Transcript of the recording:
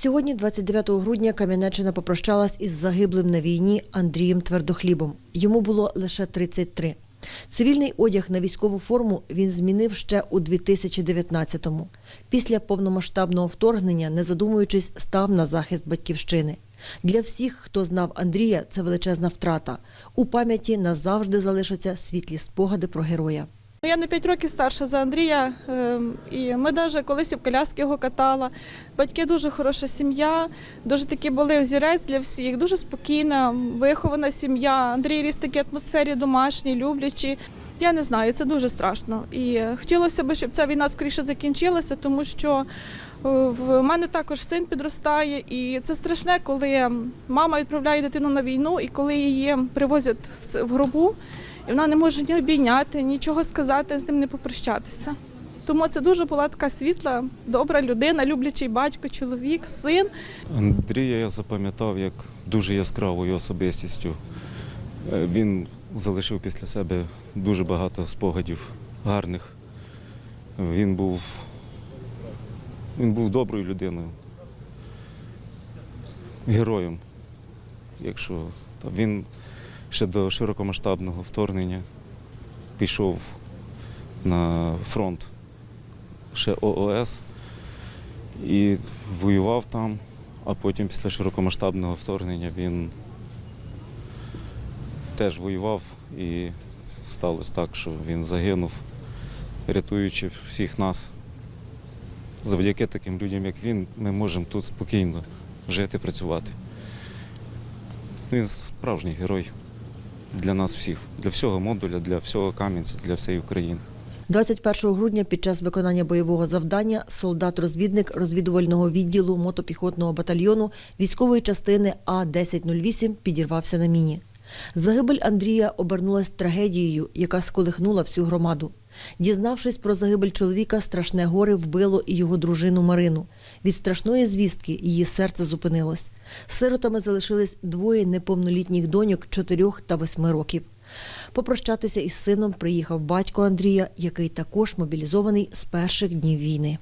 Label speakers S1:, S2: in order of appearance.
S1: Сьогодні, 29 грудня, Кам'янеччина попрощалась із загиблим на війні Андрієм Твердохлібом. Йому було лише 33. Цивільний одяг на військову форму він змінив ще у 2019-му. Після повномасштабного вторгнення, не задумуючись, став на захист батьківщини. Для всіх, хто знав Андрія, це величезна втрата. У пам'яті назавжди залишаться світлі спогади про героя.
S2: Я на 5 років старша за Андрія, ем, і ми навіть колись в коляски його катала. Батьки дуже хороша сім'я, дуже такі були взірець для всіх, дуже спокійна, вихована сім'я. Андрій ріс в такій атмосфері домашній, люблячі. Я не знаю, це дуже страшно. І хотілося б, щоб ця війна скоріше закінчилася, тому що е, в мене також син підростає, і це страшне, коли мама відправляє дитину на війну, і коли її привозять в гробу. І вона не може ні обійняти, нічого сказати, з ним не попрощатися. Тому це дуже була така світла, добра людина, люблячий батько, чоловік, син.
S3: Андрія я запам'ятав як дуже яскравою особистістю. Е, Він залишив після себе дуже багато спогадів гарних. Він був, він був доброю людиною, героєм. Якщо він ще до широкомасштабного вторгнення пішов на фронт ще ООС і воював там, а потім після широкомасштабного вторгнення він теж воював і сталося так, що він загинув, рятуючи всіх нас. Завдяки таким людям, як він, ми можемо тут спокійно жити, працювати. Він справжній герой для нас всіх, для всього модуля, для всього Кам'янця, для всієї України.
S1: 21 грудня під час виконання бойового завдання солдат-розвідник розвідувального відділу мотопіхотного батальйону військової частини А-1008 підірвався на міні. Загибель Андрія обернулась трагедією, яка сколихнула всю громаду. Дізнавшись про загибель чоловіка, страшне горе вбило і його дружину Марину. Від страшної звістки її серце зупинилось. Сиротами залишились двоє неповнолітніх доньок 4 та 8 років. Попрощатися із сином приїхав батько Андрія, який також мобілізований з перших днів війни.